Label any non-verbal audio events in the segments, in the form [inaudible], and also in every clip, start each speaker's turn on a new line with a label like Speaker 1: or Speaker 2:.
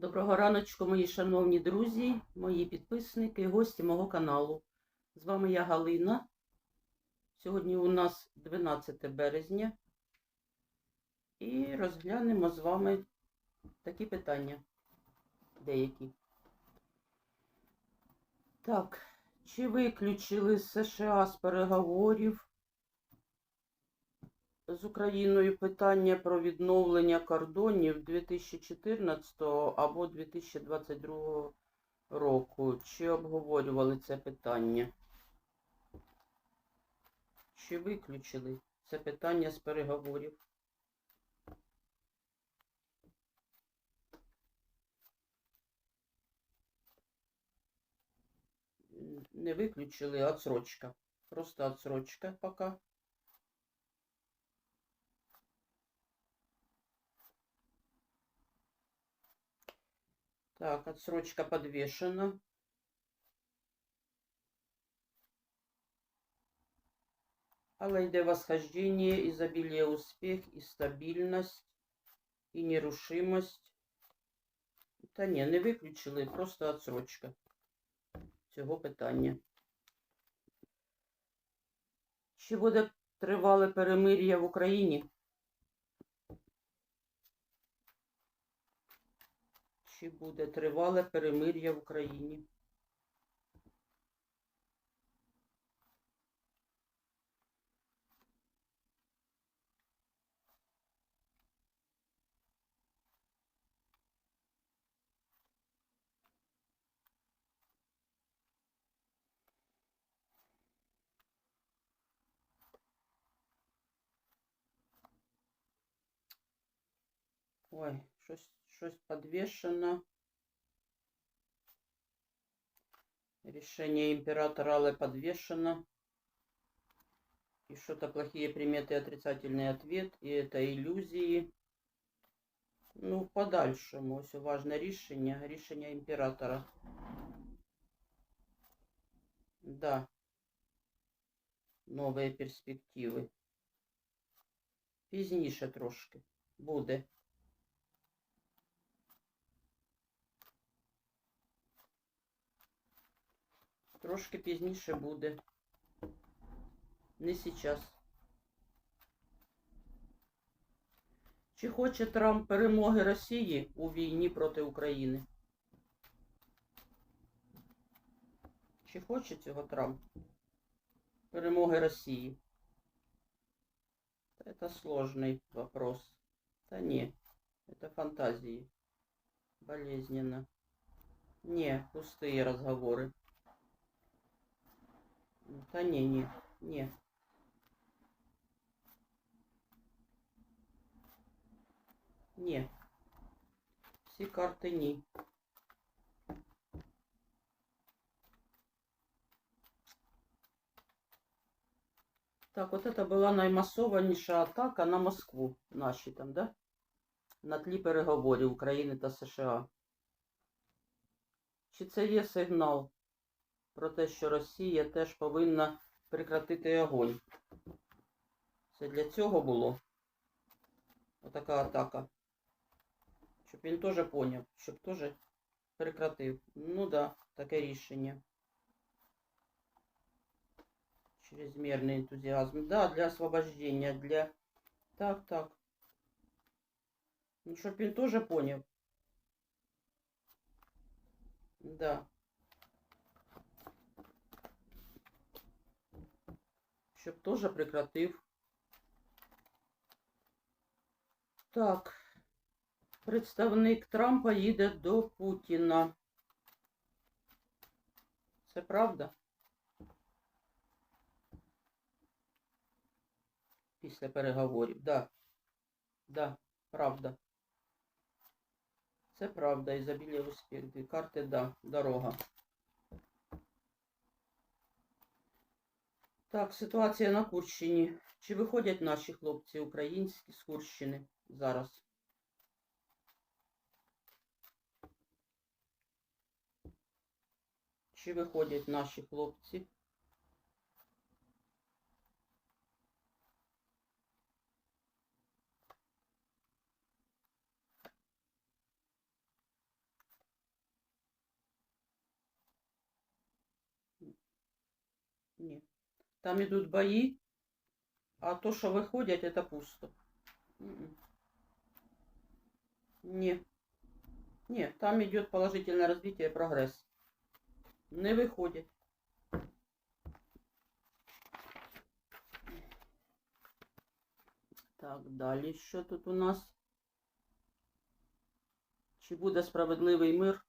Speaker 1: Доброго раночку, мої шановні друзі, мої підписники, гості мого каналу. З вами я Галина. Сьогодні у нас 12 березня. І розглянемо з вами такі питання. Деякі. Так, чи виключили США з переговорів з Україною питання про відновлення кордонів 2014 або 2022 року. Чи обговорювали це питання? Чи виключили це питання з переговорів? Не виключили, отсрочка. Просто отсрочка пока. Так, отсрочка подвешена. Але восхождение, изобилие, успех і стабільність, і нерушимость. Та ні, не виключили, просто отсрочка цього питання. Чи буде тривале перемир'я в Україні? Чи буде тривале перемир'я в Україні? Ой, щось, щось подвешено. Решение императора, але подвешено. И что-то плохие приметы, отрицательный ответ. И это иллюзии. Ну, в подальшому. Ось важне рішення. Рішення імператора. Да. Нові перспективи. Пізніше трошки буде. Трошки пізніше буде. Не сейчас. Чи хоче Трамп перемоги Росії у війні проти України? Чи хоче цього Трамп? Перемоги Росії? Это сложный вопрос. Да не, это фантазии. Болезненно. Не, пустые разговоры. Да не, не, не. Не. Всі карти ні. Так, вот это была наймасованіша атака на Москву. Наші там, да? На тлі переговорів України та США. Чи це є сигнал про те, що Росія теж повинна прекратити огонь? Це для цього було? Отака атака. Щоб він теж поняв, щоб теж прекратив. Ну да, таке рішення. Чрезмерный энтузиазм. Да, для освобождения, для... Так, так. Ну, чтоб він тоже понял. Да. Щоб тоже прекратив. Так. Представник Трампа їде до Путіна. Це правда? Після переговорів. Да. Да, правда. Це правда. Ізобілія успіх. Дві карти, да. Дорога. Так, ситуація на Курщині. Чи виходять наші хлопці українські з Курщини зараз? Чи виходять наші хлопці? Там ідуть бої, а то, що виходять, це пусто. М-м. Ні. Ні, там йде положительне розвиття і прогрес. Не виходять. Так, далі що тут у нас? Чи буде справедливий мир?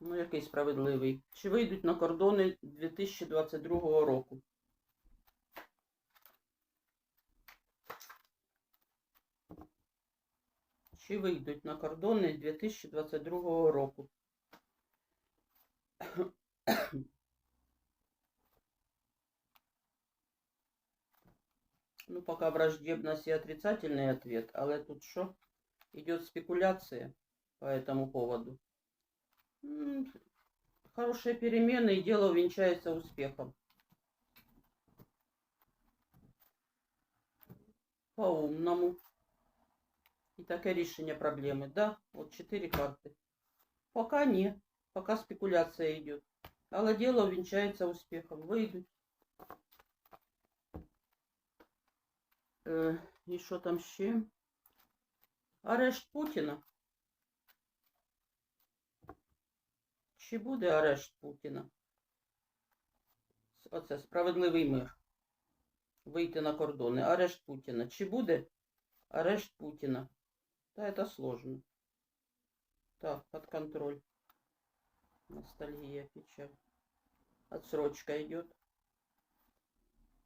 Speaker 1: Ну, який справедливий? Чи вийдуть на кордони 2022 року? Чи вийдуть на кордони 2022 року? Ну, пока враждебность и отрицательный ответ, але тут что? Идет спекуляция по этому поводу. М, Хорошие перемены, и дело увенчается успехом. По-умному. І таке рішення проблеми. Да, от чотири карти. Пока ні. Пока спекуляція йде. Але дело увенчается успехом. Вийдуть. Е, і що там ще? Арешт Путіна. Чи буде арешт Путіна? С- Оце справедливий мир. Вийти на кордони. Арешт Путіна. Чи буде арешт Путіна? Да, это сложно. Так, под контроль. Ностальгия, печаль. Отсрочка идет.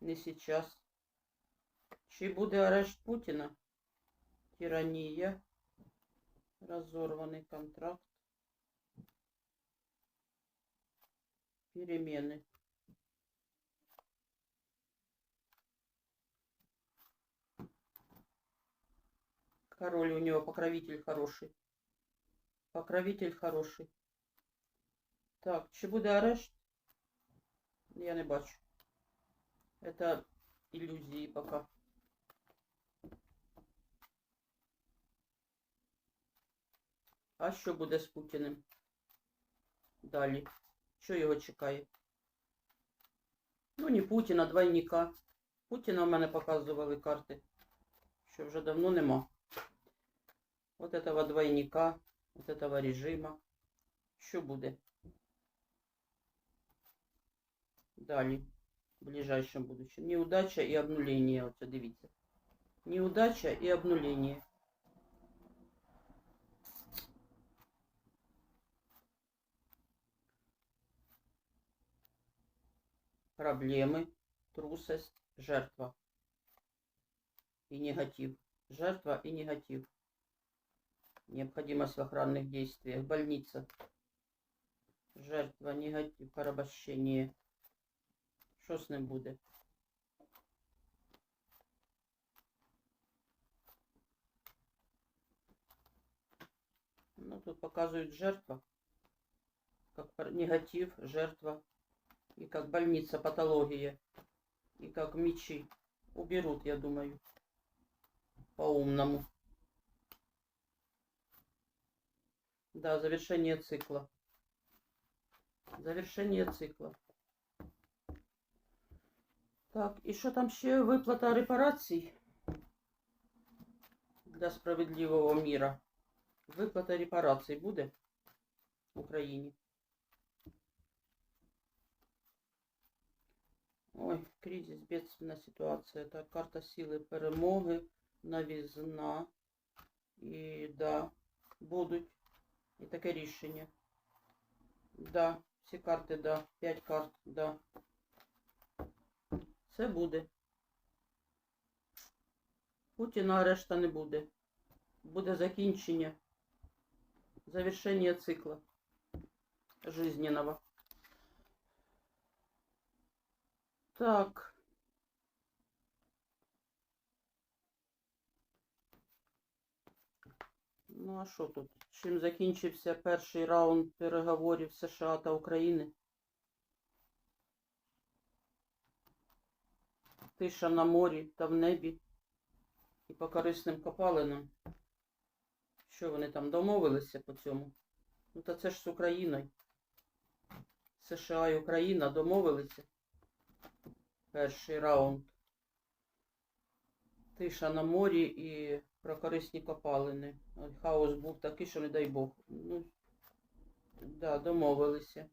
Speaker 1: Не сейчас. Чи буде арешт Путіна? Тиранія. Разорваний контракт. Перемены. Король у него покровитель хороший. Покровитель хороший. Так, чи буде? Я не бачу. Это иллюзии пока. А що буде з Путіним? Далі. Що його чекає? Ну, не Путіна, двойника. Путіна в мене показували карти, що вже давно нема. Вот этого двойника, вот этого режима. Що буде? Далі. В ближайшем будущем. Неудача і обнуление. Оце дивіться. Неудача і обнуление. Проблемы, трусость, жертва и негатив. Жертва и негатив. Необходимость в охранных действиях. Больница. Жертва, негатив, порабощение. Що з ним буде? Ну, тут показывают жертва. Как негатив, жертва И как больница, патология. И как мечи. Уберут, я думаю. По-умному. Да, завершение цикла. Завершение цикла. Так, і що там ще виплата репарацій для справедливого міра? Виплата репарацій буде в Україні? Ой, кризис, бедственна ситуація. Так, карта сили перемоги, новізна. І да, будуть. І таке рішення. Да, всі карти, да. П'ять карт, да. Це буде. Путіна арешта не буде. Буде закінчення. Завершення цикла жизненного. Так. Ну, а що тут? Чим закінчився перший раунд переговорів США та України? Тиша на морі та в небі і по корисним копалинам. Що вони там домовилися по цьому? Ну, та це ж з Україною. США і Україна домовилися. Перший раунд. Тиша на морі і про корисні копалини. От Хаос був такий, що не дай Бог. Ну, да, домовилися.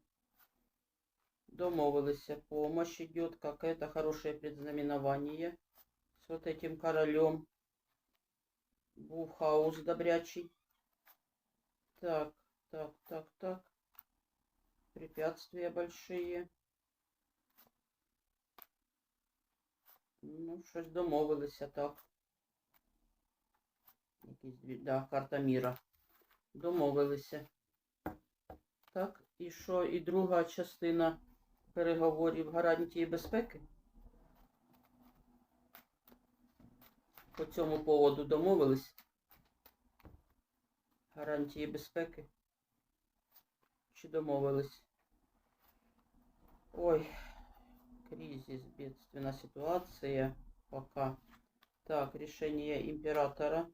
Speaker 1: Домовилися. Помощь идет, как это хорошее предзнаменование. С вот этим королем. Був хаос добрячий. Так, так, так, так. Препятствия большие. Ну, щось домовилися, так. Якісь дві, да, карта міра. Домовилися. Так, і що, і друга частина переговорів гарантії безпеки? По цьому поводу домовились? Гарантії безпеки? Чи домовились? Ой, кризис, бедственная ситуация пока. Так, решение императора.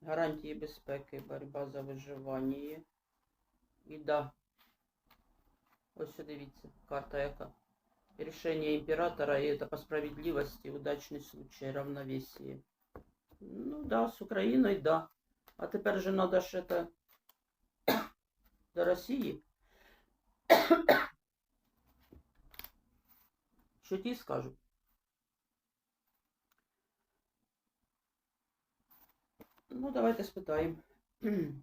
Speaker 1: Гарантії безпеки, боротьба за виживання. І да. Ось сюди дивіться, карта яка. Решение императора, и это по справедливости, удачный случай, равновесие. Ну да, с Украиной, да. А теперь же надо ж это [coughs] до России. Що ті скажуть? Ну, давайте спитаємо. [clears throat]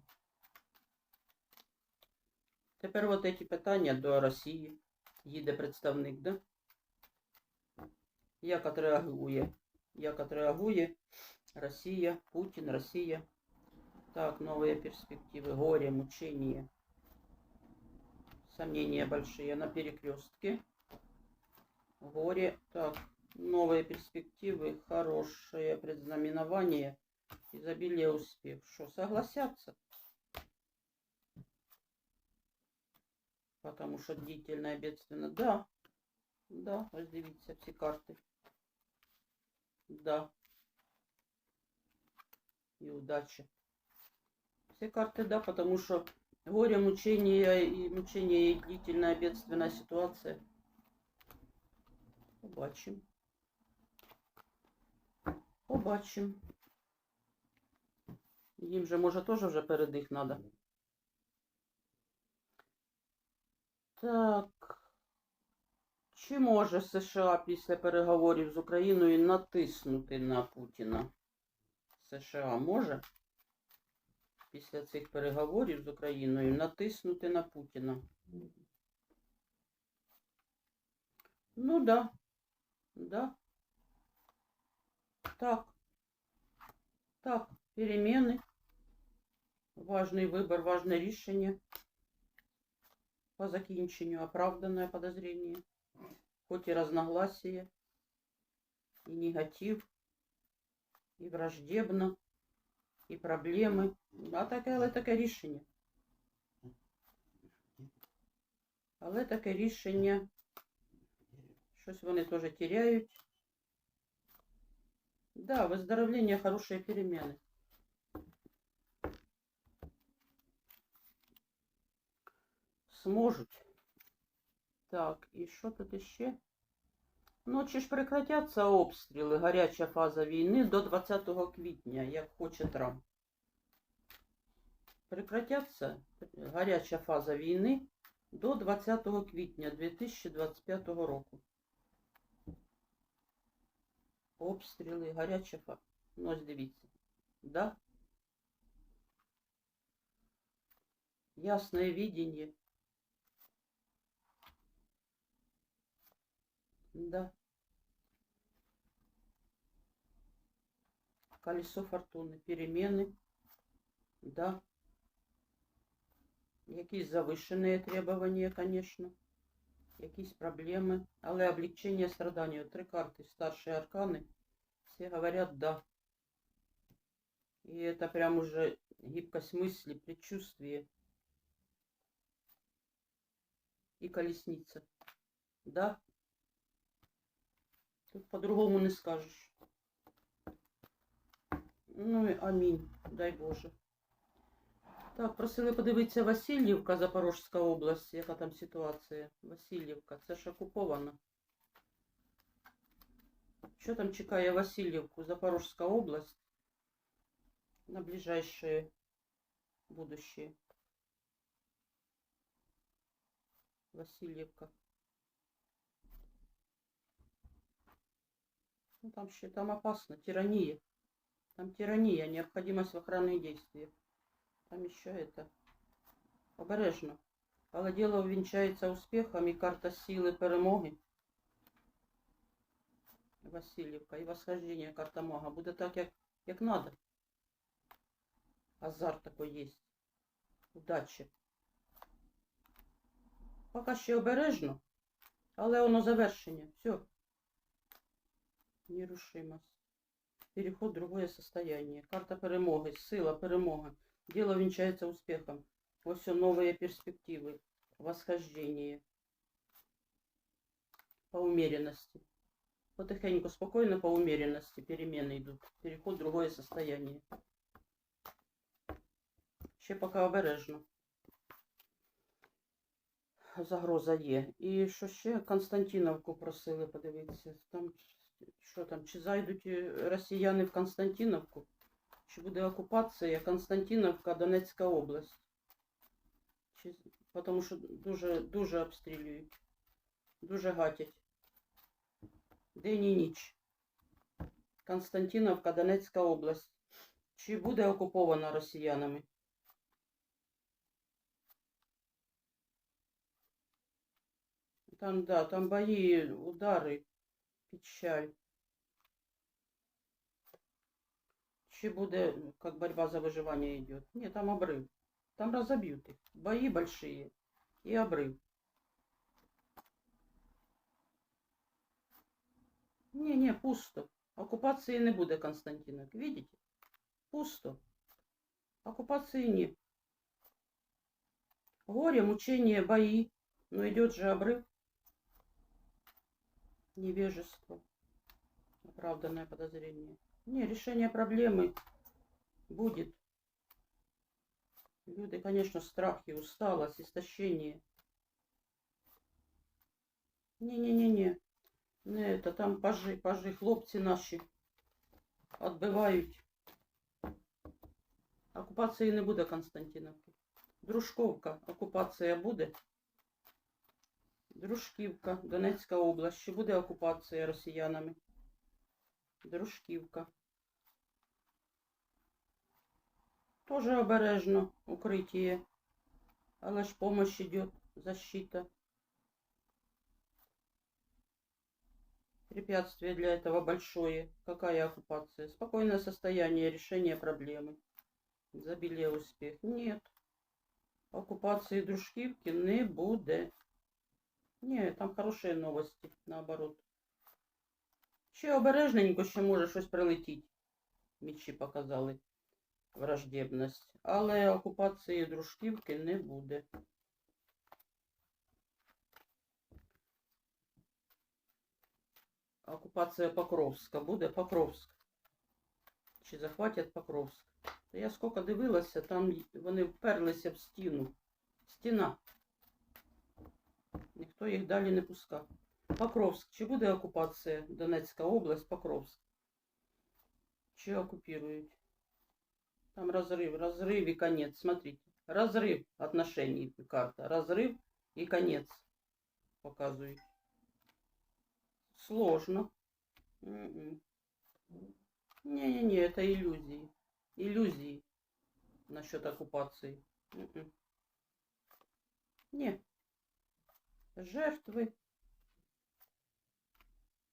Speaker 1: Тепер от ці питання до Росії. Їде представник, да? Як отреагує? Як отреагує Росія, Путін, Росія? Так, новые перспективы, горе, мучение. Сомнения большие на перекрестке. Горе. Так, новые перспективы, хорошее предзнаменование, изобилие успех. Что, согласятся? Потому что длительное бедственно. Да, да, ось дивіться всі карти. Да. И удача. Все карты, да, потому что горе, мучение и мучение и длительная бедственная ситуация. Побачим. Побачим. Їм же, може, теж вже передих надо. Так. Чи може США після переговорів з Україною натиснути на Путіна? США може? Після цих переговорів з Україною натиснути на Путіна. Ну да. Да. Так. Так, перемены. Важный выбор, важное решение. По закінченню оправданное подозрение. Хоть и разногласия, и негатив, и враждебно, и проблемы. А таке, але таке рішення. Але таке рішення. Щось вони теж теряють. Да, выздоровление, хорошие перемены. Сможуть. Так, і що тут іще? Ну, чи ж прекратяться обстріли, гаряча фаза війни до 20 квітня, як хоче Трамп. Прекратяться гаряча фаза війни до 20 квітня 2025 року. Обстріли, гаряча фаза. Ну, ось дивіться. Да? Ясное видение. Да. Колесо фортуны. Перемены. Да. Якісь завищені требування, конечно. Якісь проблеми. Але облегчення страдання. Три карти. Старшие арканы. Все говорят да. И это прям уже гибкость мысли, предчувствие. И колесница. Да. Тут по-другому не скажешь. Ну и аминь, дай Боже. Так, просили подивитися Васильівка, Запорожська область, яка там ситуація. Васильівка, це ж окупована. Що там чекає Васильівку, Запорожська область на ближайшее будущее? Васильевка. Ну там ще там опасно, тирания. Там тирания, необходимость в охранных действиях. Там еще это обережно. Але дело увінчається успіхом і карта сили перемоги. Васильівка і восхождение карта мага. Буде так, як, як надо. Азарт такой є. Удачі. Поки ще обережно, але воно завершення. Все. Нерушимость. Переход в другое состояние. Карта перемоги, сила, перемога. Дело венчается успехом. Вот все новые перспективы. Восхождение. По умеренности. Потихоньку, спокойно, по умеренности перемены идут. Переход в другое состояние. Ще поки обережно. Загроза є. І що ще Константиновку просили подивитися. Там що там, чи зайдуть е, росіяни в Константиновку, чи буде окупація Константиновка, Донецька область. Чи, тому що дуже, дуже обстрілюють, дуже гатять. День і ніч. Константиновка, Донецька область. Чи буде окупована росіянами? Там, да, там бои, удары, печаль. Чи буде, как борьба за выживание идет? Нет, там обрыв. Там разобьют их. Бои большие и обрыв. Не, не, пусто. Оккупации не буде, Константинок. Видите? Пусто. Оккупации нет. Горе, мучение, бои. Но идет же обрыв. Невежество. Оправданное подозрение. Не, решение проблемы будет. Люди, конечно, страхи, усталость, истощение. Не-не-не-не. Не, это там пажи, пажи, хлопці наші відбивають. Окупації не буде, Константиновки. Дружковка, окупація буде. Дружківка, Донецька область. Чи буде окупація росіянами? Дружківка. Тоже обережно укриття. Але ж помощь идет, защита. Препятствие для этого большое. Какая оккупация? Спокойное состояние, решение проблемы. Изобилие успех. Нет. Оккупации Дружківки не буде. Ні, там хороші новості, наоборот. Ще обережненько ще може щось прилетіти. Мічі показали Враждебність. Але окупації Дружківки не буде. Окупація Покровська буде Покровськ. Чи захватять Покровськ? Я скільки дивилася, там вони вперлися в стіну. Стіна. Ніхто їх далі не пускав. Покровськ. Чи буде окупація Донецька область, Покровськ? Чи оккупируют? Там разрыв, разрыв и конец. Смотрите. Разрыв отношений карта. Разрыв и конец. Показывает. Сложно. М-м. Не-не-не, это иллюзии. Иллюзии насчет оккупации. М-м. Не. Жертвы.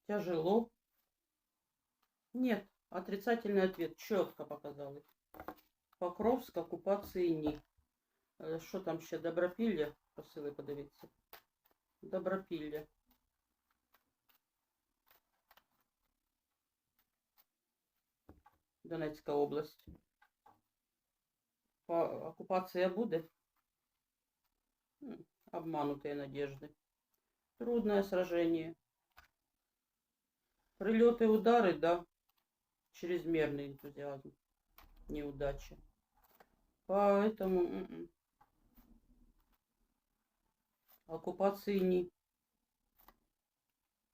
Speaker 1: Тяжело. Нет. Отрицательный ответ. Четко показали. Покровськ, окупації ні. Е, Що там ще? Добропілля? Просили подивитися. Добропілля. Донецька область. По- Оккупація буде? М, Обманутые надежды. Трудное сражение. Прилеты, удары, да. Чрезмерный энтузиазм. Неудача. Поэтому м-м. оккупации ні.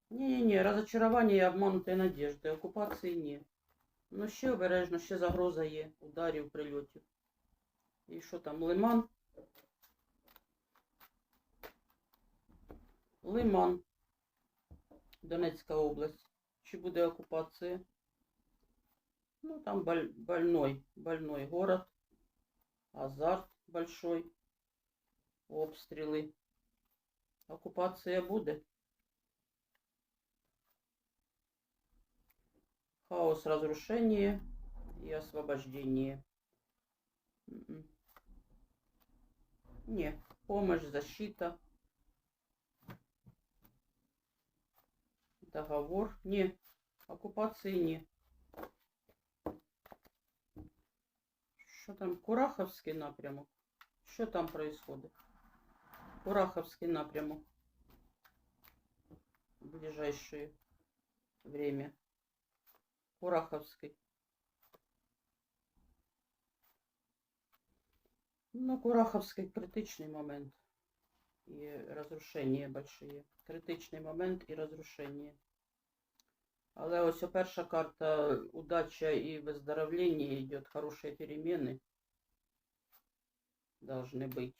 Speaker 1: Ні-ні-ні, розочарування і обманутої надежди. Окупації ні. Ну ще обережно, ще загроза є. Ударів, прильотів. І що там, лиман? Лиман. Донецька область. Чи буде окупація? Ну, там боль, больной, больной город. Азарт большой. Обстріли. Оккупація буде. Хаос, разрушение и освобождение. М-м. Не, помощь, защита. Договор. Не, оккупации не. Что там? Кураховский напрямок. Что там происходит? Кураховский напрямок. В ближайшее время. Кураховский. Ну, Кураховский критичний момент. І розрушення большие. Критичний момент і розрушення. Але ось о перша карта удача і выздоровлення йде, хороші переміни. Должны быть.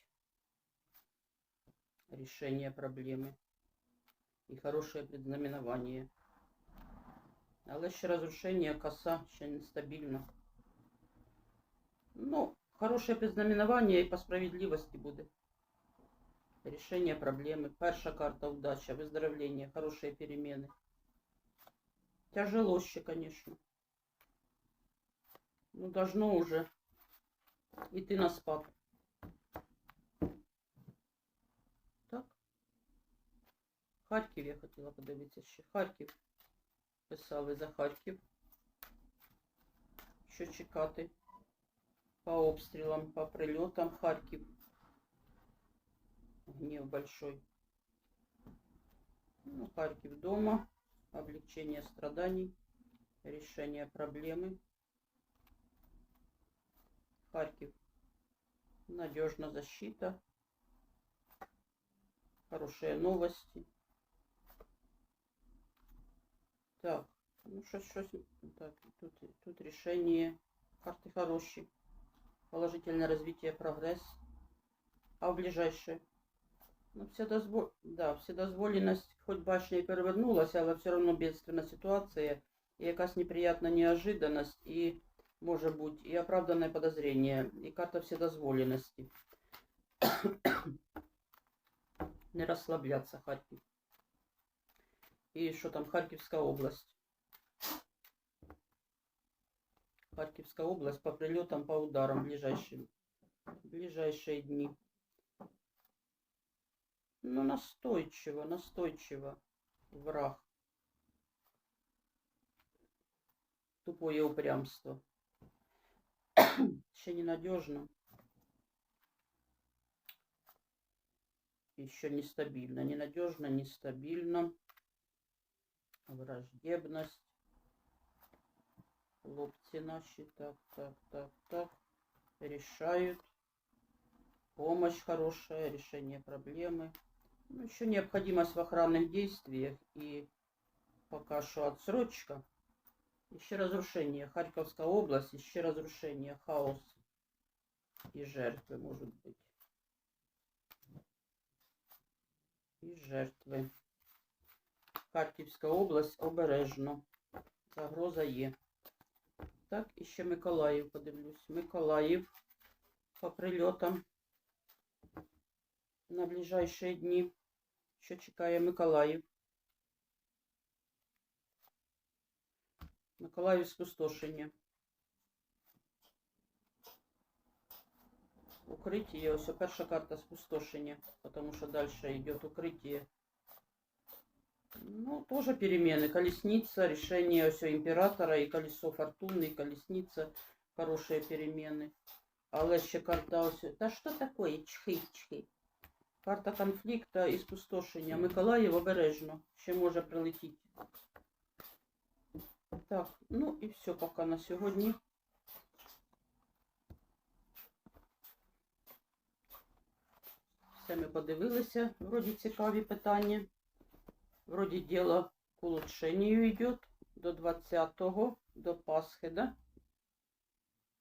Speaker 1: Решение проблемы. І хорошее предзнаменование. Але ще розрушення, коса ще нестабільна. Ну, хороше предзнаменування і по справедливості буде. Рішення проблеми. Перша карта удача, выздоровление, хорошие перемены. Тяжело ще, конечно. Ну, должно уже идти на спад. Так. Харків я хотіла подивитися ще. Харків. Писали за Харків. Що чекати? По обстрілам, по прильотам Харків. Гнев большой. Ну, Харьков дома. Облегчение страданий. Решение проблемы. Харьков. Надежна защита. Хорошие новости. Так, ну что, что, так, тут, тут решение. Карты хорошие. Положительное развитие, прогресс. А в ближайшее? Ну, вседозвол... да, вседозволеність, хоч башня і перевернулася, але все одно бедственна ситуація, і якась неприятна неожиданность, і може бути і оправдане подозрение, і карта вседозволеності. [coughs] Не розслабляться, Харків. І що там, Харківська область. Харківська область по прильотам, по ударам ближайшие, ближайшие дни. Ну, настойчиво, настойчиво. Враг. Тупое упрямство. Еще ненадежно. Еще нестабильно. Ненадежно, нестабильно. Враждебность. Хлопцы наши. Так, так, так, так. Решают. Помощь хорошая, решение проблемы. Ну, еще необходимость в охранных действиях и пока что отсрочка. Еще разрушение. Харьковская область, еще разрушение, хаос и жертвы, может быть. І жертви. Харківська область обережно. Загроза є. Так, і ще Миколаїв подивлюсь. Миколаїв по прильотам на ближайшие дні. Що чекає Миколаїв? Миколаїв спустошення. Укриття, ось перша карта спустошення, потому що далі йде укриття. Ну, тоже перемены. Колесница, решение все императора и колесо фортуны, и колесница. Хорошие перемены. Але ще карта ось. Та що такое? Чхи, чхи. Карта конфлікта і спустошення. Миколаїв обережно. Ще може прилетіти. Так, ну і все поки на сьогодні. Все ми подивилися. Вроді цікаві питання. Вроді діло к улучшению йде до 20-го, до Пасхи, да?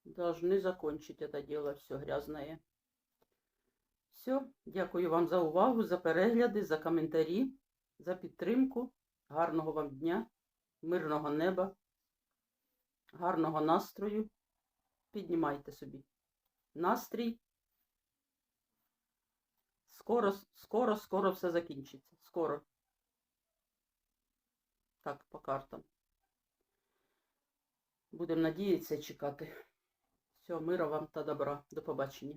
Speaker 1: Должны закончить это дело все грязное. Все, дякую вам за увагу, за перегляди, за коментарі, за підтримку. Гарного вам дня, мирного неба, гарного настрою. Піднімайте собі настрій. Скоро, скоро, скоро все закінчиться. Скоро. Так, по картам. Будемо надіятися чекати. Все, мира вам та добра. До побачення.